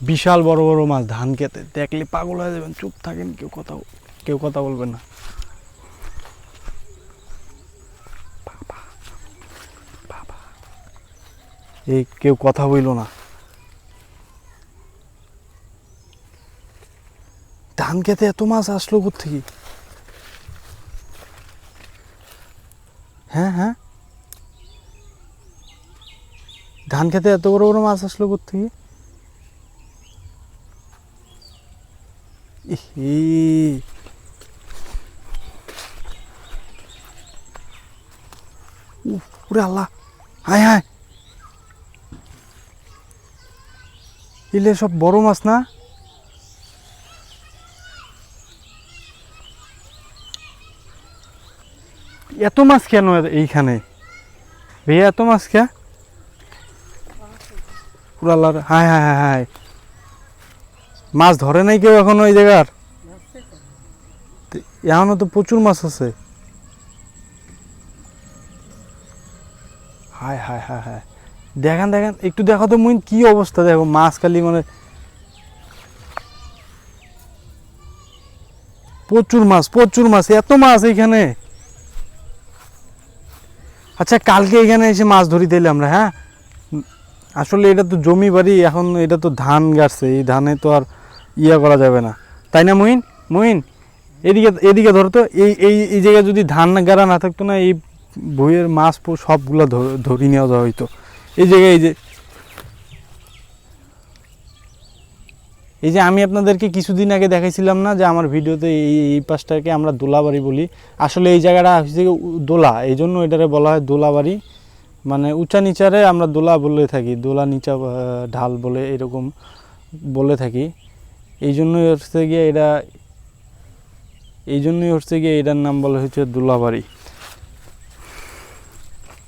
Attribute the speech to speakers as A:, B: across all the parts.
A: বিশাল বড় বড় মাছ, ধান খেতে। দেখলে পাগল হয়ে যাবেন, চুপ থাকেন, কেউ কথা কেউ কথা বলবে না। এই কেউ কথা বইল না। ধান খেতে এত মাছ আসলো থেকে হ্যাঁ হ্যাঁ। ধান খেতে এত বড় বড় মাছ আসলো থেকে উফ, ওরে আল্লাহ। হায় হায়। এলে সব বড় মাছ না? এত মাছ কেন এইখানে? ভাইয়া এত মাছ কে পুরা আল্লাহর হায় হায় হায় হায়। মাছ ধরে নাই কেউ এখন ওই জায়গার? এখনও তো প্রচুর মাছ আছে। হায় হায় হায় হায়। দেখেন দেখেন, একটু দেখো তো মুইন কি অবস্থা, দেখো, মাছ খালি মানে প্রচুর মাছ প্রচুর মাছ, এত মাছ এখানে আচ্ছা কালকে এখানে এসে মাছ ধরি দিলে আমরা হ্যাঁ? আসলে এটা তো জমি বাড়ি, এখন এটা তো ধান গাছছে এই ধানে তো আর ইয়া করা যাবে না। তাই না, মুইন? মুইন, এদিকে এদিকে ধরতো এই এই এই জায়গায় যদি ধান গাড়া না থাকতো না, এই বইয়ের মাছ সবগুলো ধরি নেওয়া যাওয়া হইতো। এই জায়গায়, এই যে এই যে আমি আপনাদেরকে কিছুদিন আগে দেখাইছিলাম না যে আমার ভিডিওতে এই এই পাশটাকে আমরা দোলাবাড়ি বলি। আসলে এই জায়গাটা হচ্ছে দোলা। এই জন্য এটারে বলা হয় দোলাবাড়ি। মানে উঁচা নিচারে আমরা দোলা বলে থাকি। দোলা নিচা ঢাল বলে এরকম বলে থাকি। এই জন্যই হচ্ছে গিয়ে এটা এই জন্যই হচ্ছে গিয়ে এটার নাম বলা হয়েছে দোলাবাড়ি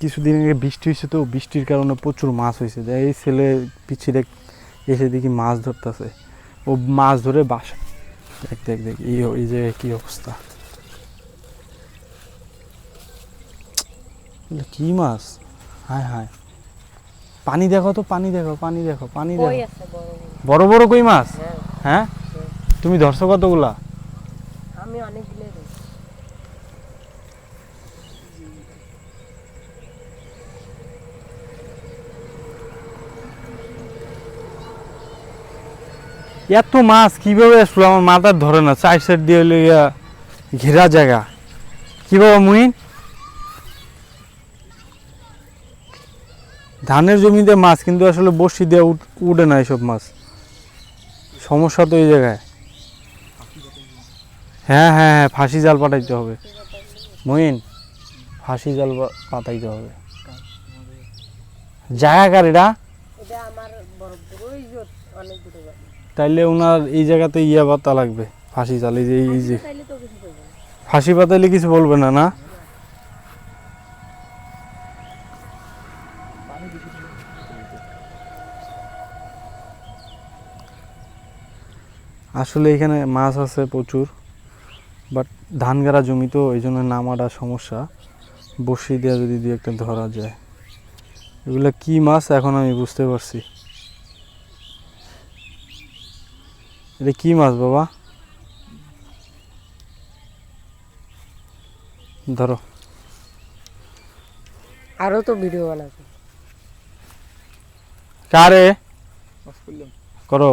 A: কিছুদিন আগে বৃষ্টি হয়েছে তো বৃষ্টির কারণে প্রচুর মাছ হয়েছে। দেখ এই ছেলে পিছিয়ে এসে দেখি মাছ ধরতেছে। ও মাছ ধরে বাসা। দেখ দেখ দেখ এই এই জায়গায় কী অবস্থা। কি মাছ? হায় হায়। পানি দেখো তো পানি দেখো পানি দেখো পানি দেখো
B: বড় বড়?
A: বড় বড় কই মাছ?
B: হ্যাঁ?
A: তুমি ধরছো কতগুলা?
B: আমি অনেক
A: এত মাছ কীভাবে আসলো? আমার মাথার ধরে না চার সাইড দিয়ে গিয়া ঘেরা জায়গা। কীভাবে মুহিন ধানের জমিতে মাছ কিন্তু আসলে বসি দিয়ে উঠে না এসব মাছ। সমস্যা তো এই জায়গায়। হ্যাঁ হ্যাঁ হ্যাঁ ফাঁসি জাল পাঠাইতে হবে। মহিন ফাঁসি জাল পা- পাঠাইতে হবে। জায়গা কার এটা। তাইলে ওনার এই জায়গাতে ইয়া পাতা লাগবে ফাঁসি জাল এই যে এই যে। ফাঁসি পাতাইলে কিছু বলবে না না? আসলে এখানে মাছ আছে প্রচুর বাট ধান গাড়া জমি তো এই জন্য নামাটা সমস্যা। বসি দেওয়া যদি দু একটা ধরা যায়। এগুলো কি মাছ এখন আমি বুঝতে পারছি। এটা কি মাছ বাবা? ধরো।
B: আরও তো ভিডিও বানাবে।
A: কারে? করো।